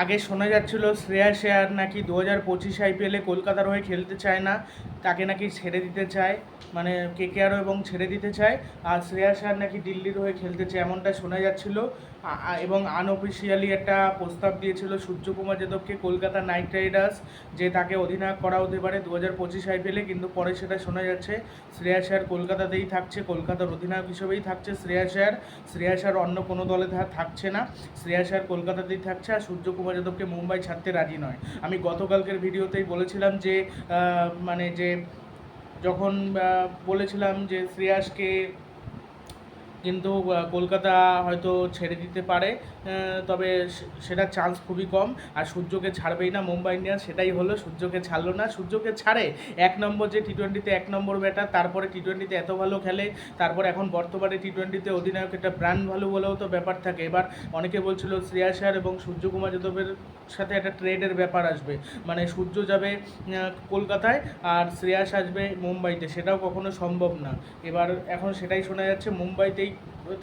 আগে শোনা যাচ্ছিল শ্রেয়া শেয়ার নাকি দু হাজার পঁচিশ আইপিএলে কলকাতার হয়ে খেলতে চায় না, তাকে নাকি ছেড়ে দিতে চায় মানে কে কে আরও এবং ছেড়ে দিতে চায়, আর শ্রেয়া শেয়ার নাকি দিল্লির হয়ে খেলতে চায় এমনটা শোনা যাচ্ছিল। এবং আনঅফিসিয়ালি একটা প্রস্তাব দিয়েছিল সূর্যকুমার যাদবকে কলকাতা নাইট রাইডার্স, যে তাকে অধিনায়ক করা হতে পারে দু হাজার পঁচিশ আইপিএলে, কিন্তু পরে সেটা শোনা যাচ্ছে, শ্রেয়া শেয়ার কলকাতাতেই থাকছে, কলকাতার অধিনায়ক হিসেবেই থাকছে শ্রেয়া শেয়ার শ্রেয়া শেয়ার অন্য কোনো দলে থাকছে না, শ্রেয়া শেয়ার কলকাতাতেই থাকছে, আর সূর্যকুমার যাদবকে মুম্বাই ছাড়তে রাজি নয়। আমি গতকালকের ভিডিওতেই বলেছিলাম যে মানে যে, যখন বলেছিলাম যে শ্রেয়াসকে কিন্তু কলকাতা হয়তো ছেড়ে দিতে পারে তবে সে- সেটার চান্স খুবই কম। আর সূর্যকে ছাড়বেই না মুম্বাই ইন্ডিয়ান্স, সেটাই হলো সূর্যকে ছাড়লো না, সূর্যকে ছাড়ে এক নম্বর যে টি টোয়েন্টিতে এক নম্বর ব্যাটার তারপরে টি টোয়েন্টিতে এত ভালো খেলে, তারপর এখন বর্তমানে টি টোয়েন্টিতে অধিনায়ক একটা ব্র্যান্ড ভালো বলেও তো ব্যাপার থাকে। এবার অনেকে বলছিল শ্রেয়াস আয়ার এবং সূর্যকুমার যাদবের সাথে একটা ট্রেডের ব্যাপার আসবে। মানে সূর্য যাবে কলকাতায় আর শ্রেয়াস আসবে মুম্বাইতে, সেটাও কখনো সম্ভব না। এবার এখন সেটাই শোনা যাচ্ছে, মুম্বাইতেই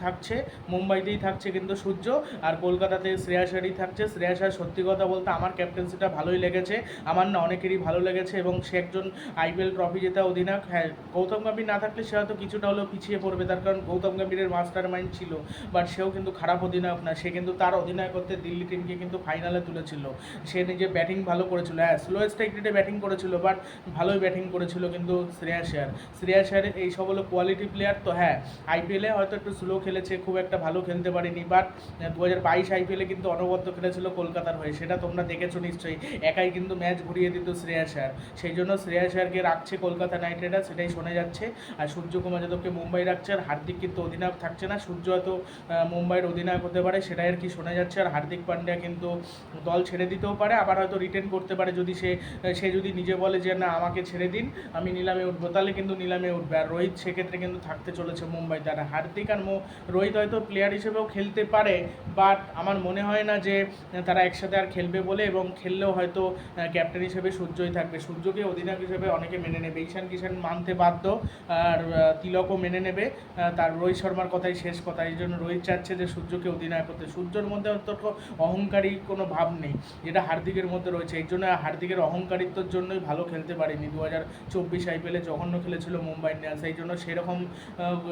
থাকছে, মুম্বাইতেই থাকছে কিন্তু সূর্য আর কলকাতাতে শ্রেয়াসারই থাকছে। শ্রেয়াসার সত্যি কথা বলতে আমার ক্যাপ্টেন্সিটা ভালোই লেগেছে। আমার না অনেকেরই ভালো লেগেছে এবং সে একজন আইপিএল ট্রফি জেতা অধিনায়ক। হ্যাঁ গৌতম গম্ভীর না থাকলে সে হয়তো কিছুটা হলেও পিছিয়ে পড়বে। তার কারণ গৌতম গম্ভীরের মাস্টার মাইন্ড ছিল বাট সেও কিন্তু খারাপ অধিনায়ক না। সে কিন্তু তার অধিনায়কত্বে দিল্লি টিমকে কিন্তু ফাইনালে তুলেছিল। সে নিজে ব্যাটিং ভালো করেছিল। হ্যাঁ স্লোয়েস্ট রেটে ব্যাটিং করেছিল বাট ভালোই ব্যাটিং করেছিল কিন্তু শ্রেয়া শেয়ার শ্রেয়া শেয়ারের এই সব হলো কোয়ালিটি প্লেয়ার তো হ্যাঁ আইপিএলে হয়তো একটু স্লো খেলেছে, খুব একটা ভালো খেলতে পারেনি বাট দু হাজার বাইশ আইপিএলে কিন্তু অনবদ্য খেলেছিল কলকাতার হয়ে, সেটা তোমরা দেখেছ নিশ্চয়ই। একাই কিন্তু ম্যাচ ঘুরিয়ে দিত শ্রেয়া শেয়ার সেই জন্য শ্রেয়া শেয়ারকে রাখছে কলকাতা নাইট রাইডার্স সেটাই শোনা যাচ্ছে। আর সূর্যকুমার যাদবকে মুম্বাই রাখছে, আর হার্দিক কিন্তু অধিনায়ক থাকছে না। সূর্য হয়তো মুম্বাইয়ের অধিনায়ক হতে পারে, সেটাই আর কি শোনা যাচ্ছে। আর হার্দিক পান্ডিয়া কিন্তু দল ছেড়ে দিতেও পারে, আবার হয়তো রিটেন করতে পারে যদি সে সে যদি নিজে বলে যে, না, আমাকে ছেড়ে দিন, আমি নিলামে উঠবো, তাহলে কিন্তু নিলামে উঠবে। আর রোহিত সেক্ষেত্রে কিন্তু থাকতে চলেছে মুম্বাইতে। আর হার্দিক মো- রোহিত হয়তো প্লেয়ার হিসেবেও খেলতে পারে বাট আমার মনে হয় না যে তারা একসাথে আর খেলবে বলে এবং খেললেও হয়তো ক্যাপ্টেন হিসেবে সূর্যই থাকবে। সূর্যকে অধিনায়ক হিসেবে অনেকে মেনে নেবে। ঈশান কিষান মানতে বাধ্য, আর তিলকও মেনে নেবে। তার রোহিত শর্মার কথাই শেষ কথা। এই জন্য রোহিত চাচ্ছে যে সূর্যকে অধিনায়ক করতে। সূর্যর মধ্যে অন্তত অহংকারী কোনো ভাব নেই। যেটা হার্দিকের মধ্যে রয়েছে। এই জন্য হার্দিকের অহংকারিত্বর জন্যই ভালো খেলতে পারেনি। দু হাজার চব্বিশ আইপিএলে জঘন্য খেলেছিল মুম্বাই ইন্ডিয়ান্স। এই জন্য সেরকম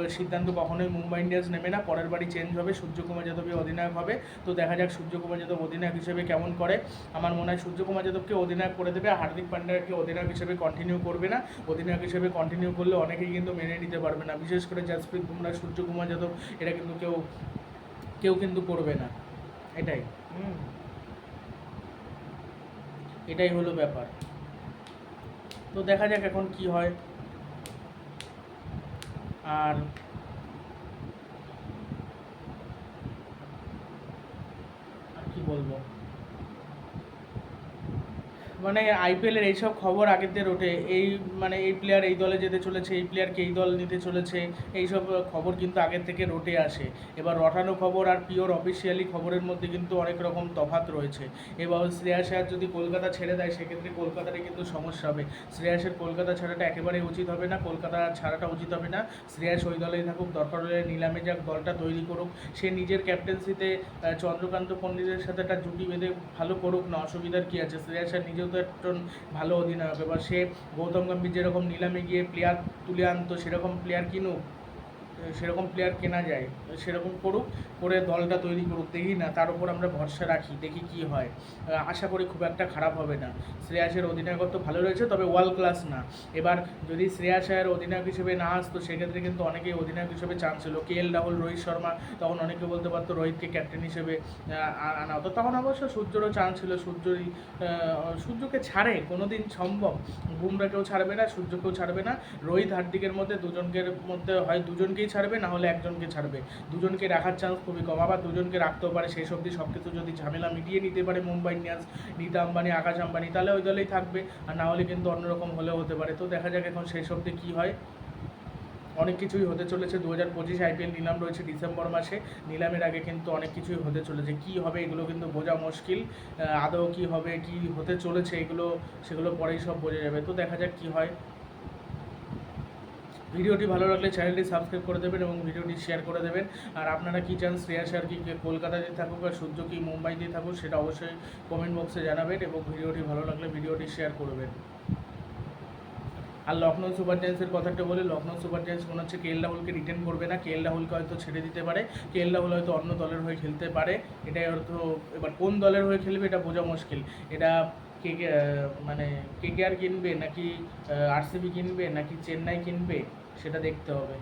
সিদ্ধান্ত কখনোই মুম্বাই ইন্ডিয়ান্স নেবে না পরের বাড়ি চেঞ্জ হবে সূর্যকুমার যাদবই অধিনায়ক হবে। তো দেখা যাক সূর্যকুমার যাদব অধিনায়ক হিসেবে কেমন করে। আমার মনে হয় সূর্যকুমার যাদবকে অধিনায়ক করে দেবে আর হার্দিক পান্ডিয়াকে অধিনায়ক হিসেবে কন্টিনিউ করবে না। অধিনায়ক হিসেবে কন্টিনিউ করলে অনেকেই কিন্তু মেনে নিতে পারবে না। বিশেষ করে জাসপ্রীত বুমরা সূর্যকুমার যাদব এটা কিন্তু কেউ কেউ কিন্তু করবে না। এটাই। এটাই হলো ব্যাপার। তো দেখা যাক এখন কি হয়। আর বলবো মানে আইপিএলের এইসব খবর আগেদের ওঠে এই মানে এই প্লেয়ার এই দলে যেতে চলেছে, এই প্লেয়ারকে এই দল নিতে চলেছে, এইসব খবর কিন্তু আগের থেকে রোটে আসে। এবার রটানো খবর আর পিওর অফিসিয়ালি খবরের মধ্যে কিন্তু অনেক রকম তফাৎ রয়েছে। এবার শ্রেয়া শেয়ার যদি কলকাতা ছেড়ে দেয়, সেক্ষেত্রে কলকাতারই কিন্তু সমস্যা হবে। শ্রেয়াসের কলকাতা ছাড়াটা একেবারেই উচিত হবে না, কলকাতা ছাড়াটা উচিত হবে না। শ্রেয়াস ওই দলেই থাকুক, দরকার হলে নিলামে যাক, দলটা তৈরি করুক। সে নিজের ক্যাপ্টেন্সিতে চন্দ্রকান্ত পণ্ডিতের সাথে একটা জুটি বেঁধে ভালো করুক, না অসুবিধার কী আছে? শ্রেয়াস আর নিজেও তো একজন ভালো অধিনায়ক, এবার সে গৌতম গম্ভীর যেরকম নিলামে গিয়ে প্লেয়ার তুলে আনতো, সেরকম প্লেয়ার কিনুক? সেরকম প্লেয়ার কেনা যায়, সেরকম করুক, করে দলটা তৈরি করুক, দেখি না, তার উপর আমরা ভরসা রাখি, দেখি কি হয়। আশা করি খুব একটা খারাপ হবে না। শ্রেয়াসের অধিনায়কত্ব ভালো রয়েছে, তবে ওয়ার্ল্ড ক্লাস না। এবার যদি শ্রেয়াস আয়ার অধিনায়ক হিসেবে না আসতো, সেক্ষেত্রে কিন্তু অনেকেই অধিনায়ক হিসেবে চান্স ছিল। কে এল রাহুল, রোহিত শর্মা, তখন অনেকে বলতে পারতো রোহিতকে ক্যাপ্টেন হিসেবে আনা হতো। তখন অবশ্য সূর্যরও চান্স ছিল, সূর্যরই সূর্যকে ছাড়ে, কোনোদিন সম্ভব। বুমরাকেও ছাড়বে না, সূর্যকেও ছাড়বে না। রোহিত হার্দিকের মধ্যে দুজনকের মধ্যে হয়, দুজনকেই ছাড়বে, না হলে একজনকে ছাড়বে। দুজনকে রাখার চান্স খুবই কম। আবার দুজনকে রাখতেও পারে, শেষ অবধি সব কিছু যদি ঝামেলা মিটিয়ে নিতে পারে, মুম্বাই ইন্ডিয়ান্স, নীতা আম্বানি, আকাশ আম্বানি, তাহলে ওই দলেই থাকবে। আর না হলে কিন্তু অন্যরকম হলেও হতে পারে। তো দেখা যাক এখন শেষ অবধি কী হয়। অনেক কিছুই হতে চলেছে। দু হাজার পঁচিশ আইপিএল নিলাম রয়েছে ডিসেম্বর মাসে। নিলামের আগে কিন্তু অনেক কিছুই হতে চলেছে। কি হবে এগুলো কিন্তু বোঝা মুশকিল। আদৌ কি হবে, কি হতে চলেছে এগুলো, সেগুলো পরেই সব বোঝা যাবে। তো দেখা যাক কি হয়। ভিডিওটি ভালো লাগলে চ্যানেলটি সাবস্ক্রাইব করে দেবেন এবং ভিডিওটি শেয়ার করে দেবেন। আর আপনারা কি চান শ্রেয়া স্যার কি কলকাতাতে থাকুক আর সূর্য কি মুম্বাইতে থাকুক, সেটা অবশ্যই কমেন্ট বক্সে জানাবেন এবং ভিডিওটি ভালো লাগলে ভিডিওটি শেয়ার করবেন। আর লখনৌ সুপার জায়ান্টসের কথাটা বলে, লখনৌ সুপার জায়ান্টস মনে হচ্ছে কে এল রাহুলকে রিটেন করবে না। কে এল রাহুলকে হয়তো ছেড়ে দিতে পারে। কে এল রাহুল হয়তো অন্য দলের হয়ে খেলতে পারে। এটাই হয়তো এবার কোন দলের হয়ে খেলবে এটা বোঝা মুশকিল। এটা কে মানে কে কে আর কিনবে নাকি আরসিবি কিনবে নাকি চেন্নাই কিনবে, সেটা দেখতে হবে।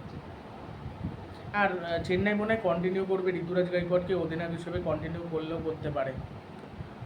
আর চেন্নাই মনে হয় কন্টিনিউ করবে, ঋতুরাজ গাইকোয়াড়কে অধিনায়ক হিসেবে কন্টিনিউ করলেও করতে পারে।